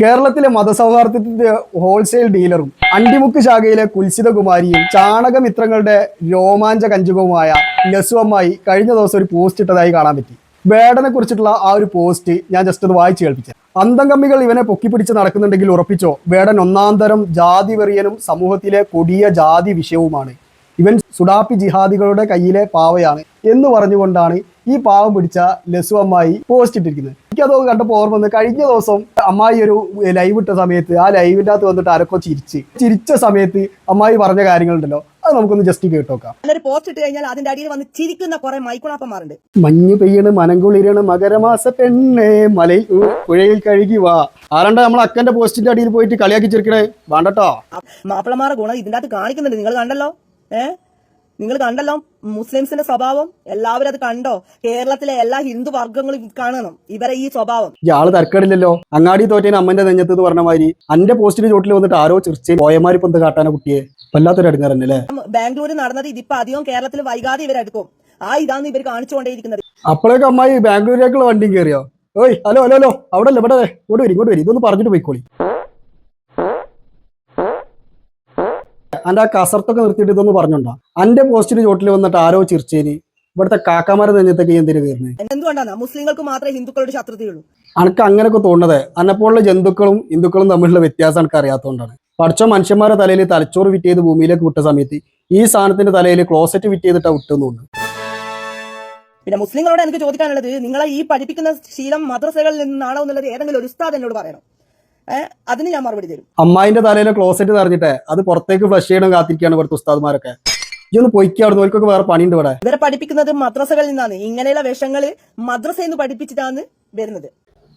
കേരളത്തിലെ മതസൗഹാർദ്ദത്തിന്റെ ഹോൾസെയിൽ ഡീലറും അണ്ടിമുക്ക് ശാഖയിലെ കുൽസിത കുമാരിയും ചാണകമിത്രങ്ങളുടെ രോമാഞ്ച കഞ്ചുകവുമായ ലസുവമ്മായി കഴിഞ്ഞ ദിവസം ഒരു പോസ്റ്റ് ഇട്ടതായി കാണാൻ പറ്റി. വേടനെ കുറിച്ചിട്ടുള്ള ആ ഒരു പോസ്റ്റ് ഞാൻ ജസ്റ്റ് ഒന്ന് വായിച്ചു കേൾപ്പിച്ചത് അന്തം കമ്മികൾ ഇവനെ പൊക്കിപ്പിടിച്ച് നടക്കുന്നുണ്ടെങ്കിൽ ഉറപ്പിച്ചോ? വേടൻ ഒന്നാന്തരം ജാതി വെറിയനും സമൂഹത്തിലെ കൊടിയ ജാതി വിഷയവുമാണ്. ഇവൻ സുഡാപ്പി ജിഹാദികളുടെ കയ്യിലെ പാവയാണ് എന്ന് പറഞ്ഞുകൊണ്ടാണ് ഈ പാവം പിടിച്ച ലസു അമ്മായി പോസ്റ്റ് ഇട്ടിരിക്കുന്നത് എനിക്കത് കണ്ടപ്പോൾ ഓർമ്മ വന്ന് കഴിഞ്ഞ ദിവസം അമ്മായി ഒരു ലൈവ് ഇട്ട സമയത്ത് ആ ലൈവിന്റെ അകത്ത് വന്നിട്ട് ആരൊക്കെ ചിരിച്ച് ചിരിച്ച സമയത്ത് അമ്മായി പറഞ്ഞ കാര്യങ്ങളുണ്ടല്ലോ. അത് നമുക്കൊന്ന് ജസ്റ്റ് കേട്ടോക്കാം എന്നൊരു പോസ്റ്റ് ഇട്ട് കഴിഞ്ഞാൽ അതിന്റെ അടിയിൽ വന്ന് ചിരിക്കുന്ന കുറെ മൈക്കുളാപ്പന്മാരുണ്ട്. മഞ്ഞ് പെയ്യണ് മനംകുളിരണ് മകരമാസ പെണ്ണേ മലയിൽ പുഴയിൽ കഴുകി വാ. ആരണ്ട നമ്മൾ അക്കന്റെ പോസ്റ്റിന്റെ അടിയിൽ പോയിട്ട് കളിയാക്കി ചിരിക്കണേ? വേണ്ടട്ടോ. മാപ്പിളമാരുടെ ഗുണം ഇതിന്റെ അകത്ത് കാണിക്കുന്നുണ്ട്. നിങ്ങൾ കണ്ടല്ലോ? ഏ? നിങ്ങൾ കണ്ടല്ലോ മുസ്ലിംസിന്റെ സ്വഭാവം എല്ലാവരും അത് കണ്ടോ? കേരളത്തിലെ എല്ലാ ഹിന്ദു വർഗങ്ങളും കാണണം ഇവരെ ഈ സ്വഭാവം. ഇയാൾ തർക്കടില്ലല്ലോ? അങ്ങാടി തോറ്റേന് അമ്മന്റെ നെഞ്ഞത്ത് എന്ന് പറഞ്ഞ മാതിരി അന്റെ പോസ്റ്റിന് ചോട്ടിൽ വന്നിട്ട് ആരോ ചിർച്ചയിൽ പോയമാരിപ്പം എന്ത് കാട്ടാന കുട്ടിയെ? വല്ലാത്തൊരു അടുങ്ങാറന്നല്ലേ ബാംഗ്ലൂരിൽ നടന്നത് ഇതിപ്പോ അധികം കേരളത്തിൽ വൈകാതെ ഇവരെടുക്കും ആ ഇതാണ് ഇവർ കാണിച്ചുകൊണ്ടേയിരിക്കുന്നത്. അപ്പോഴേക്കും അമ്മായി ബാംഗ്ലൂരിലേക്കുള്ള വണ്ടിയും കയറിയോ ഓയ് ഹലോ ഹലോ ഹലോ അവിടെ അല്ലേ ഇവിടെ ഇങ്ങോട്ട് വരും ഇങ്ങോട്ട് വരും ഇതൊന്ന് പറഞ്ഞിട്ട് പോയിക്കോളി. അന്റെ ആ കസർത്തൊക്കെ നിർത്തിയിട്ട് ഇതൊന്ന് പറഞ്ഞോണ്ടാ. അന്റെ പോസ്റ്റിന് ചോട്ടിൽ വന്നിട്ട് ആരോ ചിർച്ചേന് ഇവിടുത്തെ കാക്കാമാരെ നെഞ്ഞത്തൊക്കെ എന്തിനു കയറുന്നത് എന്തുകൊണ്ടാണ്? മുസ്ലിങ്ങൾക്ക് മാത്രമേ ഹിന്ദുക്കളുടെ ശത്രുതയുള്ളൂ. അനക്ക് അങ്ങനെയൊക്കെ തോന്നുന്നത്. അന്നെപ്പോലുള്ള ജന്തുക്കളും ഹിന്ദുക്കളും തമ്മിലുള്ള വ്യത്യാസം എനിക്ക് അറിയാത്തതുകൊണ്ടാണ് പഠിച്ച മനുഷ്യന്മാരെ തലയിൽ തലച്ചോറ് വിറ്റ് ചെയ്ത് ഭൂമിയിലേക്ക് വിട്ട സമയത്ത് ഈ സാധനത്തിന്റെ തലയിൽ ക്ലോസറ്റ് വിറ്റ് ചെയ്തിട്ടാ വിട്ടെന്നുണ്ട് പിന്നെ മുസ്ലിങ്ങളോട് എനിക്ക് ചോദിക്കാനുള്ളത് നിങ്ങളെ ഈ പഠിപ്പിക്കുന്ന ശീലം മദ്രസകളിൽ നിന്നാണോ എന്നുള്ളത് ഏതെങ്കിലും ഒരു ഉസ്താദ് എന്നോട് പറയണം. അതിന് ഞാൻ മറുപടി തരും. അമ്മായിന്റെ തലയിലെ ക്ലോസറ്റ് തറഞ്ഞിട്ടേ അത് പുറത്തേക്ക് ഫ്ലഷ് ചെയ്യണം കാത്തിരിക്കുകയാണ് ഇവിടുത്തെ ഉസ്താദ്മാരൊക്കെ. ഇതൊന്ന് പൊയ്ക്ക് അവിടെ വേറെ പണിയുണ്ട് ഇവിടെ. ഇവരെ പഠിപ്പിക്കുന്നത് മദ്രസകളിൽ നിന്നാണ്. ഇങ്ങനെയുള്ള വേഷങ്ങൾ മദ്രസയിൽ നിന്ന് പഠിപ്പിച്ചിട്ടാണ് വരുന്നത്.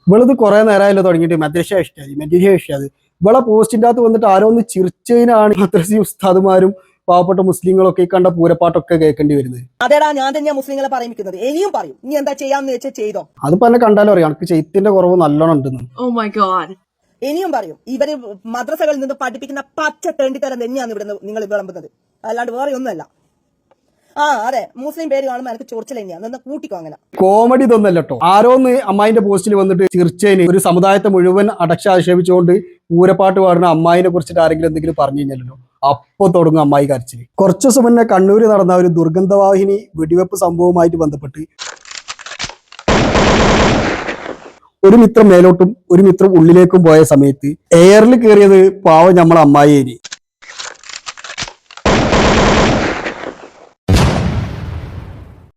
ഇവളിത് കുറെ നേരമായല്ലോ തുടങ്ങിയിട്ട്. മദ്രസ ഇഷ്ടാതി മദ്രസ ഇഷ്ടാത് ഇവളെ പോസ്റ്റിന്റെ അകത്ത് വന്നിട്ട് ആരോ ഒന്ന് ചിരിച്ചതിനാണ് മദ്രസി ഉസ്താദുമാരും പാവപ്പെട്ട മുസ്ലിങ്ങളൊക്കെ ഈ കണ്ട പൂരപ്പാട്ടൊക്കെ കേൾക്കേണ്ടി വരുന്നത്. അതേടാ ഞാൻ തന്നെയാ മുസ്ലിങ്ങളെ പറയുന്നത് ഇനിയും പറയും. ഇനി എന്താ ചെയ്യാന്ന് വെച്ചാൽ ചെയ്തോ. അതിപ്പോ എന്നെ കണ്ടാലും അറിയാം. എനിക്ക് ചെയ്ത്തിന്റെ കുറവ് നല്ലോണം ഉണ്ടെന്ന്. Oh my god. ഇനിയും പറയും ഇവർ മദ്രസകളിൽ നിന്ന് പഠിപ്പിക്കുന്ന പച്ച തേണ്ടിത്തരം തന്നെയാണ് ഇവിടെ നിങ്ങൾ വിളമ്പുന്നത്. അല്ലാണ്ട് വേറെ ഒന്നുമല്ല. ആ അതെ മുസ്ലിം പേര് കാണുമ്പോൾ എനിക്ക് ചൊറിച്ചിൽ തന്നെയാണ് കൂട്ടിക്കോ അങ്ങനെ. കോമഡി ഇതൊന്നല്ല കേട്ടോ. ആരോന്ന് അമ്മായിന്റെ പോസ്റ്റിൽ വന്നിട്ട് തീർച്ചയായും ഒരു സമുദായത്തെ മുഴുവൻ അടച്ചാക്ഷേപിച്ചുകൊണ്ട് പൂരപ്പാട്ട് പാടുന്ന അമ്മായിനെ കുറിച്ചിട്ട് ആരെങ്കിലും എന്തെങ്കിലും പറഞ്ഞു കഴിഞ്ഞല്ലോ അപ്പൊ തുടങ്ങും അമ്മായി കരച്ചിൽ. കുറച്ചു ദിവസം മുന്നേ കണ്ണൂര് നടന്ന ഒരു ദുർഗന്ധവാഹിനി വെടിവെപ്പ് സംഭവവുമായിട്ട് ബന്ധപ്പെട്ട് ഒരു മിത്രം മേലോട്ടും ഒരു മിത്രം ഉള്ളിലേക്കും പോയ സമയത്ത് എയറിൽ കയറിയത് പാവം നമ്മളെ അമ്മായിയേരി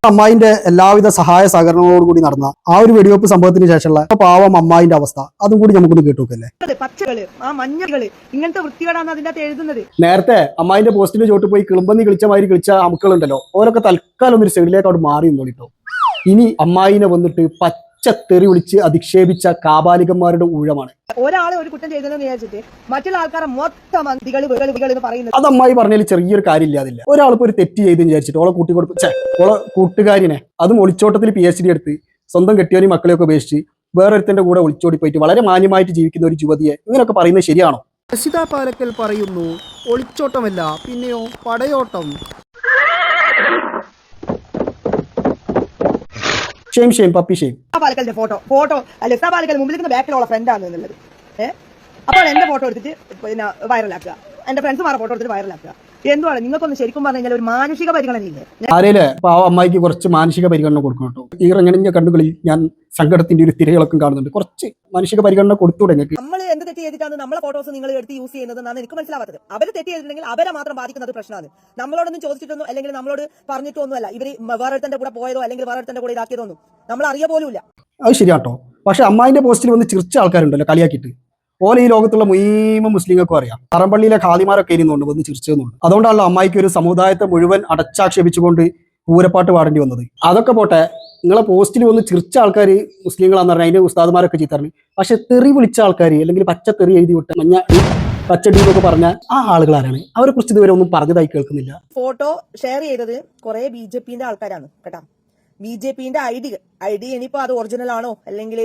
അമ്മായിന്റെ എല്ലാവിധ സഹായ സഹകരണങ്ങളോട് കൂടി നടന്ന ആ ഒരു വെടിവെപ്പ് സംഭവത്തിന് ശേഷമുള്ള പാവം അമ്മായിന്റെ അവസ്ഥ അതും കൂടി നമുക്കൊന്ന് കേട്ടുവെക്കല്ലേ പച്ചകൾ ആ മഞ്ഞകൾ ഇങ്ങനത്തെ വൃത്തികേടാണ് അതിന്റെ അകത്ത് എഴുതുന്നത്. നേരത്തെ അമ്മായിന്റെ പോസ്റ്റിന്റെ ചോട്ട് പോയി കിളുമ്പന്നി കളിച്ച മാതിരി കളിച്ച അമുക്കളുണ്ടല്ലോ ഓരൊക്കെ തൽക്കാലം ഒരു സൈഡിലേക്ക് അവിടെ മാറി നിന്നോളിട്ടോ ഇനി അമ്മായിനെ വന്നിട്ട് പച്ച തെറി വിളിച്ച് അധിക്ഷേപിച്ച കാബാലികന്മാരുടെ ഊഴമാണ്. ഒരാളെ ഒരു കുറ്റം ചെയ്തെന്ന് വിചാരിച്ചിട്ട് മറ്റുള്ള ആൾക്കാരെ മൊത്തം എന്ന് പറയുന്നത് അത് അമ്മായി പറഞ്ഞതിൽ ചെറിയൊരു കാര്യമില്ലാതില്ല. ഒരാൾക്ക് ഒരു തെറ്റ് ചെയ്തെന്ന് വിചാരിച്ചിട്ട് ഓളെ കൂട്ടി കൊടുപ്പിച്ച ഓളെ കൂട്ടുകാരിനെ. അതും ഒളിച്ചോട്ടത്തിൽ പി എച്ച് ഡി എടുത്ത് സ്വന്തം കെട്ടിയോനി മക്കളെയൊക്കെ ഉപേക്ഷിച്ച് വേറൊരുത്തന്റെ കൂടെ ഒളിച്ചോടി പോയിട്ട് വളരെ മാന്യമായിട്ട് ജീവിക്കുന്ന ഒരു യുവതിയെ ഇങ്ങനെയൊക്കെ പറയുന്നത് ശരിയാണോ? രശിത പാലക്കൽ പറയുന്നു ഒളിച്ചോട്ടമല്ല പിന്നെയോ പടയോട്ടം. ഷെയിം ഷെയിം പപ്പി ഷെയിം പാലക്കലിന്റെ ഫോട്ടോ ഫോട്ടോ ലിസ പാലക്കൽ മുമ്പിൽ നിൽക്കുന്ന ബാക്കിലുള്ള ഫ്രണ്ടാണ് എന്നുള്ളത് ഏഹ് അപ്പോൾ എന്റെ ഫോട്ടോ എടുത്തിട്ട് പിന്നെ വൈറലാക്കുക എന്റെ ഫ്രണ്ട്സ് ഫ്രണ്ട്സുമാരെ ഫോട്ടോ എടുത്തിട്ട് വൈറലാക്കുക എന്തുവാണ്? നിങ്ങൾക്കൊന്ന് ശരിക്കും പറഞ്ഞു ഒരു മാനുഷിക പരിഗണനയില്ലേ ആരേലെ പാവ അമ്മായിക്ക് കുറച്ച് മാനസിക പരിഗണന കൊടുക്കണം കേട്ടോ. ഈ ഇറങ്ങണിഞ്ഞ കണ്ണുകളിൽ ഞാൻ സങ്കടത്തിന്റെ ഒരു തിരകളൊക്കെ കാണുന്നുണ്ട്. കുറച്ച് മാനസിക പരിഗണന കൊടുത്തു തുടങ്ങി നമ്മൾ എന്ത് തെറ്റ് ചെയ്തിട്ടാണ് നമ്മളെ ഫോട്ടോസ് നിങ്ങൾ എടുത്ത് യൂസ് ചെയ്യുന്നത് എന്നാണ് എനിക്ക് മനസ്സിലാവാത്തത്. അവർ തെറ്റ് ചെയ്തിട്ടുണ്ടെങ്കിൽ അവരെ മാത്രം ബാധിക്കുന്നത് പ്രശ്നമാണ്. നമ്മളോടൊന്നും ചോദിച്ചിട്ടൊന്നും അല്ലെങ്കിൽ നമ്മളോട് പറഞ്ഞിട്ടൊന്നുമല്ല. ഇവർ വേറൊരുത്തന്റെ കൂടെ പോയതോ അല്ലെങ്കിൽ വേറൊരുത്തന്റെ കൂടെ ഇതാക്കിയതൊന്നും. നമ്മൾ അറിയ ഇല്ല അത് ശരിയാട്ടോ. പക്ഷെ അമ്മായിന്റെ പോസ്റ്റിൽ വന്ന് ചിരിച്ച ആൾക്കാരുണ്ടല്ലോ കളിയാക്കിയിട്ട്. ഓല ഈ ലോകത്തുള്ള മുഴുവൻ മുസ്ലിങ്ങൾക്കും അറിയാം. പറമ്പള്ളിയിലെ ഖാദിമാരൊക്കെ ഇരുന്നുണ്ട് വന്ന് ചിരിച്ചതെന്നുണ്ട് അതുകൊണ്ടാണല്ലോ അമ്മായിക്ക് ഒരു സമുദായത്തെ മുഴുവൻ അടച്ചാക്ഷേപിച്ചുകൊണ്ട് പൂരപ്പാട്ട് പാടേണ്ടി വന്നത്. അതൊക്കെ പോട്ടെ നിങ്ങളെ പോസ്റ്റിൽ വന്ന് ചിരിച്ച ആൾക്കാർ മുസ്ലിങ്ങളാന്ന് പറഞ്ഞാൽ അതിന്റെ ഉസ്താദുമാരൊക്കെ ചീത്തറിഞ്ഞു. പക്ഷെ തെറി വിളിച്ച ആൾക്കാർ അല്ലെങ്കിൽ പച്ച തെറി എഴുതി വിട്ട മഞ്ഞ പച്ചടി എന്നൊക്കെ പറഞ്ഞ ആ ആളുകൾ ആരാണ് അവരെ കുറിച്ച് ഇതുവരെ ഒന്നും പറഞ്ഞതായി കേൾക്കുന്നില്ല. ഫോട്ടോ ഷെയർ ചെയ്തത് കുറെ ബി ജെ പിന്റെ ആൾക്കാരാണ് കേട്ടാ. ബി ജെ പിന്റെ ഐ ഡി ഐ ഡി ഇനിയിപ്പോ അത് ഒറിജിനൽ ആണോ അല്ലെങ്കിൽ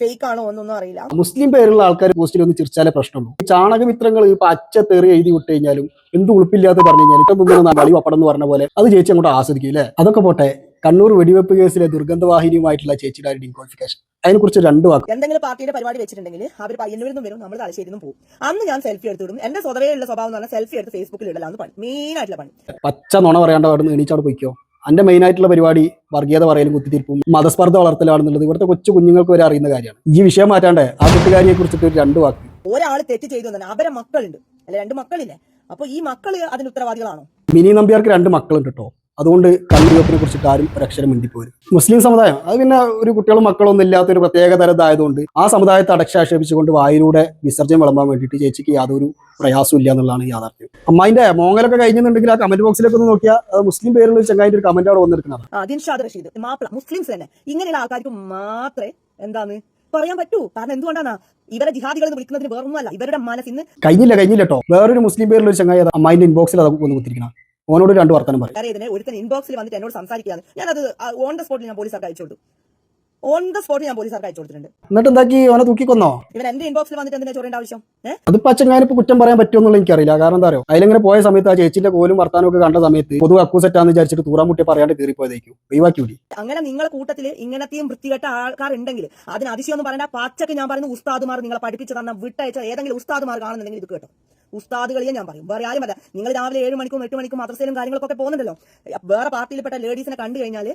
ഫേക്ക് ആണോ എന്നൊന്നും അറിയില്ല. മുസ്ലിം പേരുള്ള ആൾക്കാർ പോസ്റ്റിൽ ഒന്ന് ചിരിച്ചാലേ പ്രശ്നമുള്ളൂ. ചാണകമിത്രങ്ങൾ പച്ച തെറി എഴുതി വിട്ട് കഴിഞ്ഞാലും എന്ത് ഉളുപ്പില്ലാത്ത പറഞ്ഞു കഴിഞ്ഞാൽ ഇപ്പം മുമ്പ് കളി പപ്പടം എന്ന് പറഞ്ഞ പോലെ അത് ചേച്ചി അങ്ങോട്ട് ആസ്വദിക്കും അല്ലേ? അതൊക്കെ പോട്ടെ. കണ്ണൂർ വെടിവെപ്പ് കേസിലെ ദുർഗന്ധവാഹിനിയുമായിട്ടുള്ള ചേച്ചിയുടെ ഡിൻക്വാളിഫിക്കേഷൻ അതിനെ കുറിച്ച് രണ്ട് വാക്ക്. എന്തെങ്കിലും പാർട്ടിയുടെ പരിപാടി വെച്ചിട്ടുണ്ടെങ്കിൽ അവർ പയ്യന്നൂരിൽ നിന്നും വരും നമ്മൾ തലശ്ശേരിന്നും നിന്നും പോകും. അന്ന് ഞാൻ സെൽഫി എടുത്തിടും എന്റെ സ്വതവേ ഉള്ള സ്വഭാവം എന്ന് പറഞ്ഞാൽ സെൽഫി എടുത്ത് ഫേസ്ബുക്കിൽ ഇടലാന്ന് പണി. മെയിൻ ആയിട്ടുള്ള പണി. പച്ച നുണ പറയാണ്ട് അവിടെ നിന്ന് എണീച്ചവിടെ പോയിക്കോ. എന്റെ മെയിൻ ആയിട്ടുള്ള പരിപാടി വർഗീയത പറയലും കുത്തിത്തിരിപ്പും മതസ്പർദ്ധ വളർത്തലാണെന്നുള്ളത് ഇവിടുത്തെ കൊച്ചു കുഞ്ഞുങ്ങൾക്ക് വരെ അറിയുന്ന കാര്യമാണ്. ഈ വിഷയം മാറ്റാണ്ട് ആ കുട്ടികാരിയെ കുറിച്ചിട്ട് ഒരു രണ്ട് വാക്ക്. ഒരാൾ തെറ്റ് ചെയ്തു അവരെ മക്കളുണ്ട്. അല്ലെ രണ്ട് മക്കളില്ലേ? അപ്പൊ ഈ മക്കൾ അതിന് ഉത്തരവാദികളാണോ? മിനി നമ്പ്യാർക്ക് രണ്ട് മക്കളുണ്ട് കേട്ടോ അതുകൊണ്ട് കണ്ണുകപ്പിനെ കുറിച്ചിട്ട് ആരും ഒരു അക്ഷരം മിണ്ടിപ്പോരും. മുസ്ലിം സമുദായം അത് പിന്നെ ഒരു കുട്ടികളും മക്കളൊന്നും ഇല്ലാത്ത ഒരു പ്രത്യേക തരതായതുകൊണ്ട് ആ സമുദായത്തെ അടച്ചാക്ഷേപിച്ചുകൊണ്ട് വായിലൂടെ വിസർജ്യം വിളമ്പാൻ വേണ്ടിയിട്ട് ചേച്ചിക്ക് യാതൊരു പ്രയാസം ഇല്ല എന്നുള്ളതാണ് യാഥാർത്ഥ്യം. അമ്മായിന്റെ മോങ്ങലൊക്കെ കഴിഞ്ഞെന്നുണ്ടെങ്കിൽ ആ കമന്റ് ബോക്സിലേക്ക് ഒന്ന് നോക്കിയാൽ അത് മുസ്ലിം പേരുള്ള ഒരു ചങ്ങായിട്ട് ഒരു കമന്റ് അവിടെ വന്നിരിക്കുന്നത് റഷീദ് മാപ്പിള മുസ്ലിംസ് തന്നെ. ഇങ്ങനെയുള്ള ആൾക്കാർക്ക് മാത്രമേ എന്താന്ന് പറയാൻ പറ്റൂ. കാരണം എന്തുകൊണ്ടാണ്? ഇവരെ ജിഹാദികൾ എന്ന് വിളിക്കുന്നതിന് വേറൊന്നുമല്ല. ഇവരുടെ മനസ്സിന്ന് കഴിഞ്ഞില്ല കഴിഞ്ഞില്ല കേട്ടോ വേറൊരു മുസ്ലിം പേരിൽ ഒരു ചങ്ങായി അമ്മായിന്റെ ഇൻബോക്സിൽ അത് ഒന്ന് കുത്തിരിക്കണം ഓനോട് രണ്ട് വർത്തനം പറയും. അറിയതിനെ ഒരുത്തൻ ഇൻബോക്സിൽ വന്നിട്ട് എന്നോട് സംസാരിക്കുകയാണ്. ഞാനത് ഓൺ ദ സ്പോട്ടിൽ ഞാൻ പോലീസുകാർക്ക് അയച്ചു കൊടുത്തു. ഓൺ ദ സ്പോട്ടിൽ ഞാൻ പോലീസുകാർക്ക് അയച്ചു കൊടുത്തിട്ടുണ്ട്. എന്നിട്ട് എന്താക്കി? ഓനെ തൂക്കിക്കൊന്നോ? ഇവൻ എന്റെ ഇൻബോക്സിൽ വന്നിട്ട് എന്തിനാ ചൊറേണ്ട ആവശ്യം? ഏഹ് അതിപ്പോ അച്ഛൻ കുറ്റം പറയാൻ പറ്റുമെന്നുള്ള എനിക്കറിയില്ല. കാരണം എന്താ അറിയോ? അതിലെങ്ങനെ പോയ സമയത്ത് ആ ചേച്ചിന്റെ കോലും വർത്താനം ഒക്കെ കണ്ട സമയത്ത് പൊതു അക്കൂസെറ്റാന്ന് വിചാരിച്ചിട്ട് തൂറാമുട്ടി പറയാണ്ട് കയറിപ്പോയതായിരിക്കും ഒഴിവാക്കി അങ്ങനെ നിങ്ങളെ കൂട്ടത്തിൽ ഇങ്ങനത്തെയും വൃത്തികെട്ട ആൾക്കാർ ഉണ്ടെങ്കിൽ അതിന് അതിശയൊന്നും പറയണ്ട. പച്ചക്ക് ഞാൻ പറയുന്ന ഉസ്താദുമാർ നിങ്ങളെ പഠിപ്പിച്ചു തന്ന വിട്ടയച്ച ഏതെങ്കിലും ഉസ്താദുമാർ കാണുന്നുണ്ടെങ്കിൽ ഇത് കേട്ടോ. ഉസ്താദുകളിയെ ഞാൻ പറയും. വേറെ ആരും അല്ല നിങ്ങൾ രാവിലെ ഏഴ് മണിക്കും എട്ട് മണിക്കും മദ്രസയിലും കാര്യങ്ങളൊക്കെ പോകുന്നുണ്ടല്ലോ. വേറെ പാർട്ടിയിൽപ്പെട്ട ലേഡീസിനെ കണ്ടു കഴിഞ്ഞാൽ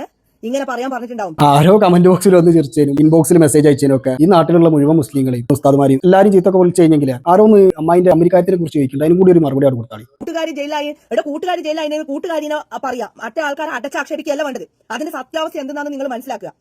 ഏഹ് ഇങ്ങനെ പറയാൻ പറഞ്ഞിട്ടുണ്ടാവും. ആരോ കമന്റ് ബോക്സിൽ വന്ന് ചിരിച്ചതിനും ഇൻബോക്സിൽ മെസ്സേജ് അയച്ചതിനും ഒക്കെ ഈ നാട്ടിലുള്ള മുഴുവൻ മുസ്ലിങ്ങളെയും ഉസ്താദ്മാരെയും എല്ലാവരും ചീത്തൊക്കെ വിളിച്ചു കഴിഞ്ഞെങ്കിൽ ആരോ ഒന്ന് അമ്മായിന്റെ അമേരിക്കായത്തിനെ കുറിച്ച് ചോദിക്കുന്നുണ്ട്. അതിനും കൂടി ഒരു മറുപടി അവിടെ കൊടുത്താളി കൂട്ടുകാരി ജയിലായി എവിടെ കൂട്ടുകാരി ജയിലായി കൂട്ടുകാരിനെ പറയാം. മറ്റേ ആൾക്കാരെ അടച്ചാക്ഷേപിക്കുകയല്ല വേണ്ടത്. അതിന്റെ സത്യാവസ്ഥ എന്താണെന്ന് നിങ്ങൾ മനസ്സിലാക്കുക.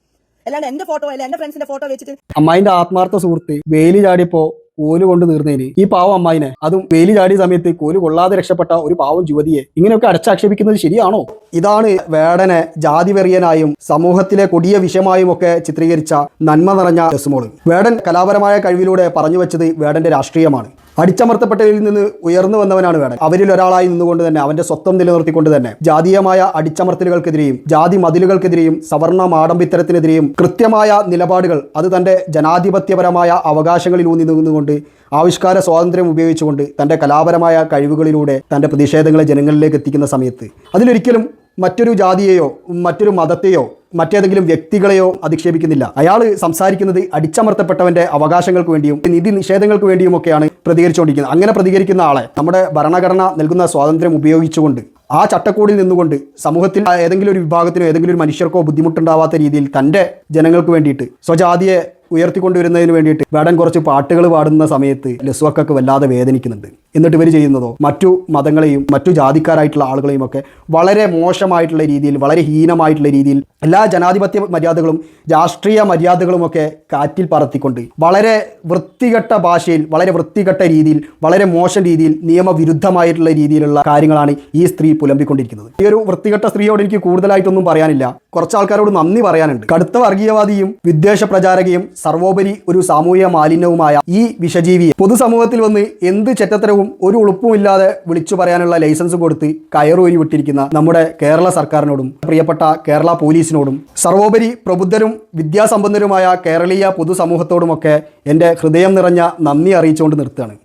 അല്ലാണ്ട് എന്റെ ഫോട്ടോ അല്ല എന്റെ ഫ്രണ്ട്സിന്റെ ഫോട്ടോ വെച്ചിട്ട് അമ്മായിന്റെ ആത്മാർത്ഥ സുഹൃത്ത് വേലി ചാടിയപ്പോ കോൽ കൊണ്ട് തീർന്നതിന് ഈ പാവം അമ്മായിനെ. അതും വേലി ചാടിയ സമയത്ത് കോൽ കൊള്ളാതെ രക്ഷപ്പെട്ട ഒരു പാവം യുവതിയെ ഇങ്ങനെയൊക്കെ അടച്ചാക്ഷേപിക്കുന്നത് ശരിയാണോ? ഇതാണ് വേടനെ ജാതിവെറിയനായും സമൂഹത്തിലെ കൊടിയ വിഷമായും ഒക്കെ ചിത്രീകരിച്ച നന്മ നിറഞ്ഞ ഡെസ്മോൾ വേടൻ കലാപരമായ കഴിവിലൂടെ പറഞ്ഞു വെച്ചത് വേടന്റെ രാഷ്ട്രീയമാണ്. അടിച്ചമർത്തപ്പെട്ടവരിൽ നിന്ന് ഉയർന്നു വന്നവനാണ് വേണം അവരിൽ ഒരാളായി നിന്നുകൊണ്ട് തന്നെ അവന്റെ സ്വത്വം നിലനിർത്തിക്കൊണ്ട് തന്നെ ജാതീയമായ അടിച്ചമർത്തലുകൾക്കെതിരെയും ജാതി മതിലുകൾക്കെതിരെയും സവർണ മാടമ്പിത്തരത്തിനെതിരെയും കൃത്യമായ നിലപാടുകൾ അത് തന്റെ ജനാധിപത്യപരമായ അവകാശങ്ങളിൽ ഊന്നി നിന്നുകൊണ്ട് ആവിഷ്കാര സ്വാതന്ത്ര്യം ഉപയോഗിച്ചുകൊണ്ട് തന്റെ കലാപരമായ കഴിവുകളിലൂടെ തന്റെ പ്രതിഷേധങ്ങളെ ജനങ്ങളിലേക്ക് എത്തിക്കുന്ന സമയത്ത് അതിലൊരിക്കലും മറ്റൊരു ജാതിയെയോ മറ്റൊരു മതത്തെയോ മറ്റേതെങ്കിലും വ്യക്തികളെയോ അധിക്ഷേപിക്കുന്നില്ല. അയാൾ സംസാരിക്കുന്നത് അടിച്ചമർത്തപ്പെട്ടവന്റെ അവകാശങ്ങൾക്ക് വേണ്ടിയും നിധി നിഷേധങ്ങൾക്ക് വേണ്ടിയുമൊക്കെയാണ് പ്രതികരിച്ചുകൊണ്ടിരിക്കുന്നത്. അങ്ങനെ പ്രതികരിക്കുന്ന ആളെ നമ്മുടെ ഭരണഘടന നൽകുന്ന സ്വാതന്ത്ര്യം ഉപയോഗിച്ചുകൊണ്ട് ആ ചട്ടക്കൂടിൽ നിന്നുകൊണ്ട് സമൂഹത്തിൽ ഏതെങ്കിലും ഒരു വിഭാഗത്തിനോ ഏതെങ്കിലും ഒരു മനുഷ്യർക്കോ ബുദ്ധിമുട്ടുണ്ടാവാത്ത രീതിയിൽ തന്റെ ജനങ്ങൾക്ക് വേണ്ടിയിട്ട് സ്വജാതിയെ ഉയർത്തിക്കൊണ്ടുവരുന്നതിന് വേണ്ടിയിട്ട് വേടൻ കുറച്ച് പാട്ടുകൾ പാടുന്ന സമയത്ത് ലസ്വക്കൊക്കെ വല്ലാതെ വേദനിക്കുന്നുണ്ട്. എന്നിട്ട് ഇവർ ചെയ്യുന്നതോ? മറ്റു മതങ്ങളെയും മറ്റു ജാതിക്കാരായിട്ടുള്ള ആളുകളെയും ഒക്കെ വളരെ മോശമായിട്ടുള്ള രീതിയിൽ വളരെ ഹീനമായിട്ടുള്ള രീതിയിൽ എല്ലാ ജനാധിപത്യ മര്യാദകളും രാഷ്ട്രീയ മര്യാദകളുമൊക്കെ കാറ്റിൽ പറത്തിക്കൊണ്ട് വളരെ വൃത്തികെട്ട ഭാഷയിൽ വളരെ വൃത്തികെട്ട രീതിയിൽ വളരെ മോശം രീതിയിൽ നിയമവിരുദ്ധമായിട്ടുള്ള രീതിയിലുള്ള കാര്യങ്ങളാണ് ഈ സ്ത്രീ പുലമ്പിക്കൊണ്ടിരിക്കുന്നത്. ഈ ഒരു വൃത്തികെട്ട സ്ത്രീയോട് എനിക്ക് കൂടുതലായിട്ടൊന്നും പറയാനില്ല. കുറച്ച് ആൾക്കാരോട് നന്ദി പറയാനുണ്ട്. കടുത്ത വർഗീയവാദിയും വിദ്വേഷ പ്രചാരകയും സർവോപരി ഒരു സാമൂഹിക മാലിന്യവുമായ ഈ വിഷജീവിയെ പൊതുസമൂഹത്തിൽ വന്ന് എന്ത് ചെറ്റത്തരവും ഒരു ഉളുപ്പുമില്ലാതെ വിളിച്ചു പറയാനുള്ള ലൈസൻസ് കൊടുത്ത് കയറൂരി വിട്ടിരിക്കുന്ന നമ്മുടെ കേരള സർക്കാരിനോടും പ്രിയപ്പെട്ട കേരള പോലീസിനോടും സർവോപരി പ്രബുദ്ധരും വിദ്യാസമ്പന്നരുമായ കേരളീയ പൊതുസമൂഹത്തോടുമൊക്കെ എന്റെ ഹൃദയം നിറഞ്ഞ നന്ദി അറിയിച്ചുകൊണ്ട് നിർത്തുകയാണ്.